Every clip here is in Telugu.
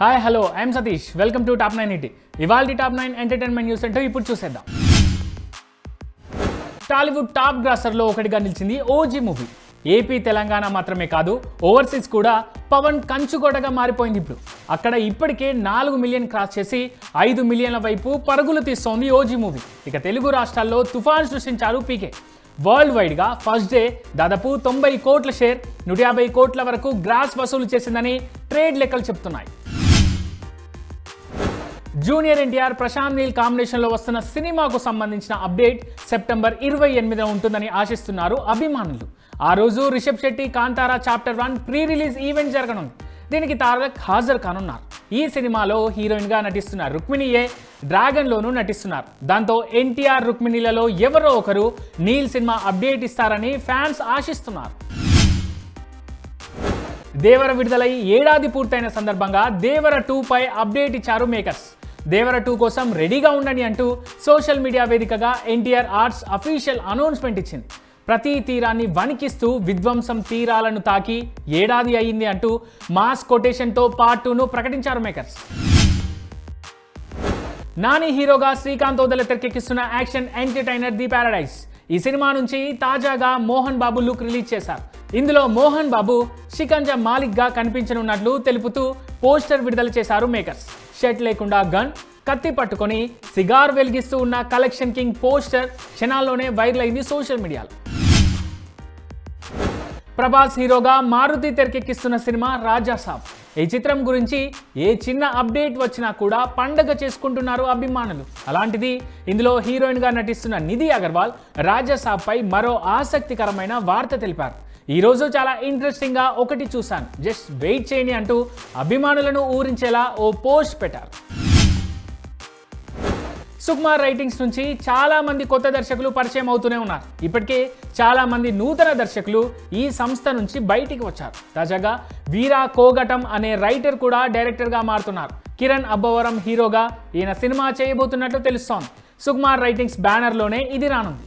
Hi hello I'm Satish welcome to top nine ET ఇవాళ టాప్ నైన్ ఎంటర్టైన్మెంట్ న్యూస్ అంటే ఇప్పుడు చూసేద్దాం. టాలీవుడ్ టాప్ గ్రాసర్లో ఒకటిగా నిలిచింది ఓజీ మూవీ ఏపీ తెలంగాణ మాత్రమే కాదు ఓవర్సీస్ కూడా పవన్ కంచుకోటగా మారిపోయింది ఇప్పుడు. అక్కడ ఇప్పటికే నాలుగు మిలియన్ క్రాస్ చేసి ఐదు మిలియన్ల వైపు పరుగులు తీస్తోంది ఓజీ మూవీ ఇక తెలుగు రాష్ట్రాల్లో తుఫాన్ సృష్టించారు పీకే వరల్డ్ వైడ్గా ఫస్ట్ డే దాదాపు తొంభై కోట్ల షేర్ నూట యాభై కోట్ల వరకు గ్రాస్ వసూలు చేసిందని ట్రేడ్ లెక్కలు చెప్తున్నాయి. జూనియర్ ఎన్టీఆర్ ప్రశాంత్ నీల్ కాంబినేషన్లో వస్తున్న సినిమాకు సంబంధించిన అప్డేట్ సెప్టెంబర్ ఇరవై ఎనిమిదిన ఉంటుందని ఆశిస్తున్నారు అభిమానులు. ఆ రోజు Rishab Shetty Kantara chapter one pre release event జరగనుంది. దీనికి తారక్ హాజరు కానున్నారు. ఈ సినిమాలో హీరోయిన్గా నటిస్తున్న రుక్మిణియే డ్రాగన్లోనూ నటిస్తున్నారు. దాంతో ఎన్టీఆర్ రుక్మిణిలలో ఎవరో ఒకరు నీల్ సినిమా అప్డేట్ ఇస్తారని ఫ్యాన్స్ ఆశిస్తున్నారు. దేవర విడుదలై ఏడాది పూర్తయిన సందర్భంగా దేవర టూ పై అప్డేట్ ఇచ్చారు మేకర్స్. దేవర టూ కోసం రెడీగా ఉండండి అంటూ సోషల్ మీడియా వేదికగా ఎన్టీఆర్ ఆర్ట్స్ అఫీషియల్ అనౌన్స్మెంట్ ఇచ్చింది. ప్రతి తీరాన్ని వణికిస్తూ విధ్వంసం తీరాలను తాకి ఏడాది అయింది అంటూ మాస్ కొటేషన్తో పార్ట్ టూను ప్రకటించారు మేకర్స్. నాని హీరోగా శ్రీకాంత్ ఓదల తెరకెక్కిస్తున్న యాక్షన్ ఎంటర్టైనర్ ది పారడైజ్ ఈ సినిమా నుంచి తాజాగా మోహన్ బాబు లుక్ రిలీజ్ చేశారు. ఇందులో మోహన్ బాబు షికంజ మాలిక్గా కనిపించనున్నట్లు తెలుపుతూ పోస్టర్ విడుదల చేశారు మేకర్స్. షర్ట్ లేకుండా గన్ కత్తి పట్టుకొని సిగార్ వెలిగిస్తూ ఉన్న కలెక్షన్ కింగ్ పోస్టర్ క్షణాల్లోనే వైరల్ అయింది సోషల్ మీడియాలో. ప్రభాస్ హీరోగా మారుతి తెరకెక్కిస్తున్న సినిమా రాజా సాబ్. ఈ చిత్రం గురించి ఏ చిన్న అప్డేట్ వచ్చినా కూడా పండగ చేసుకుంటున్నారు అభిమానులు. అలాంటిది ఇందులో హీరోయిన్గా నటిస్తున్న నిధి అగర్వాల్ రాజా సాబ్ పై మరో ఆసక్తికరమైన వార్త తెలిపారు. ఈ రోజు చాలా ఇంట్రెస్టింగ్గా ఒకటి చూశాను. జస్ట్ వెయిట్ చేయని అంటూ అభిమానులను ఊరించేలా ఓ పోస్ట్ పెట్టారు. సుకుమార్ రైటింగ్స్ నుంచి చాలా మంది కొత్త దర్శకులు పరిచయం అవుతూనే ఉన్నారు. ఇప్పటికే చాలా మంది నూతన దర్శకులు ఈ సంస్థ నుంచి బయటికి వచ్చారు. తాజాగా వీరా కోగటం అనే రైటర్ కూడా డైరెక్టర్గా మారుతున్నారు. కిరణ్ అబ్బవరం హీరోగా ఈయన సినిమా చేయబోతున్నట్లు తెలుస్తోంది. సుకుమార్ రైటింగ్స్ బ్యానర్లోనే ఇది రానుంది.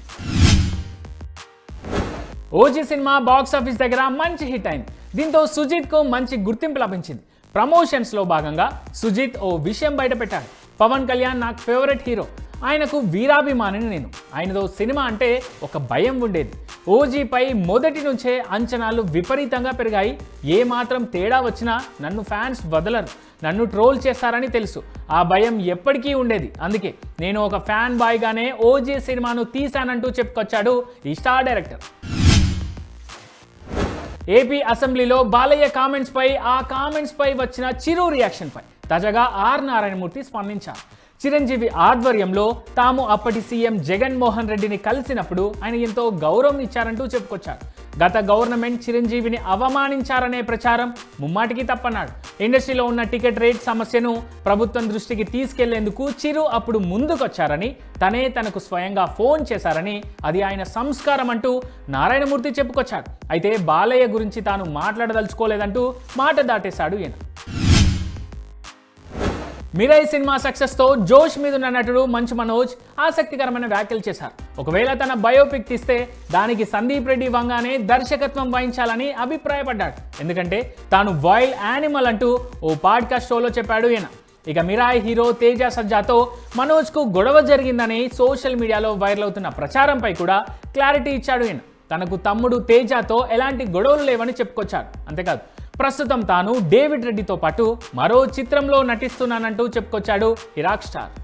ఓజీ సినిమా బాక్స్ ఆఫీస్ దగ్గర మంచి హిట్ అయింది. దీంతో సుజిత్కు మంచి గుర్తింపు లభించింది. ప్రమోషన్స్లో భాగంగా సుజిత్ ఓ విషయం బయటపెట్టాడు. పవన్ కళ్యాణ్ నాకు ఫేవరెట్ హీరో. ఆయనకు వీరాభిమానిని నేను. ఆయనతో సినిమా అంటే ఒక భయం ఉండేది. ఓజీపై మొదటి నుంచే అంచనాలు విపరీతంగా పెరిగాయి. ఏ మాత్రం తేడా వచ్చినా నన్ను ఫ్యాన్స్ వదలరు. నన్ను ట్రోల్ చేస్తారని తెలుసు. ఆ భయం ఎప్పటికీ ఉండేది. అందుకే నేను ఒక ఫ్యాన్ బాయ్గానే ఓజీ సినిమాను తీశానంటూ చెప్పుకొచ్చాడు ఈ స్టార్ డైరెక్టర్. ఏపీ అసెంబ్లీలో బాలయ్య కామెంట్స్ పై ఆ కామెంట్స్ పై వచ్చిన చిరు రియాక్షన్ పై. తాజాగా ఆర్ నారాయణమూర్తి స్పందించారు. చిరంజీవి ఆధ్వర్యంలో తాము అప్పటి సీఎం జగన్మోహన్ రెడ్డిని కలిసినప్పుడు ఆయన ఎంతో గౌరవం ఇచ్చారంటూ చెప్పుకొచ్చారు. గత గవర్నమెంట్ చిరంజీవిని అవమానించారనే ప్రచారం ముమ్మాటికి తప్పన్నాడు. ఇండస్ట్రీలో ఉన్న టికెట్ రేట్ సమస్యను ప్రభుత్వం దృష్టికి తీసుకెళ్ళేందుకు చిరు అప్పుడు ముందుకొచ్చారని తనే తనకు స్వయంగా ఫోన్ చేశారని అది ఆయన సంస్కారం అంటూ నారాయణమూర్తి చెప్పుకొచ్చాడు. అయితే బాలయ్య గురించి తాను మాట్లాడదలుచుకోలేదంటూ మాట దాటేశాడు ఈయన. మిరై సినిమా సక్సెస్తో జోష్ మీదున్న నటుడు మంచు మనోజ్ ఆసక్తికరమైన వ్యాఖ్యలు చేశారు. ఒకవేళ తన బయోపిక్ తీస్తే దానికి సందీప్ రెడ్డి వంగానే దర్శకత్వం వహించాలని అభిప్రాయపడ్డాడు. ఎందుకంటే తాను వైల్డ్ యానిమల్ అంటూ ఓ పాడ్కాస్ట్ షోలో చెప్పాడు ఈయన. ఇక మిరాయ్ హీరో తేజ సజ్జాతో మనోజ్కు గొడవ జరిగిందని సోషల్ మీడియాలో వైరల్ అవుతున్న ప్రచారంపై కూడా క్లారిటీ ఇచ్చాడు ఈయన. తనకు తమ్ముడు తేజతో ఎలాంటి గొడవలు లేవని చెప్పుకొచ్చాడు అంతేకాదు ప్రస్తుతం తాను డేవిడ్ రెడ్డితో పాటు మరో చిత్రంలో నటిస్తున్నానంటూ చెప్పుకొచ్చాడు ఇరాక్ స్టార్.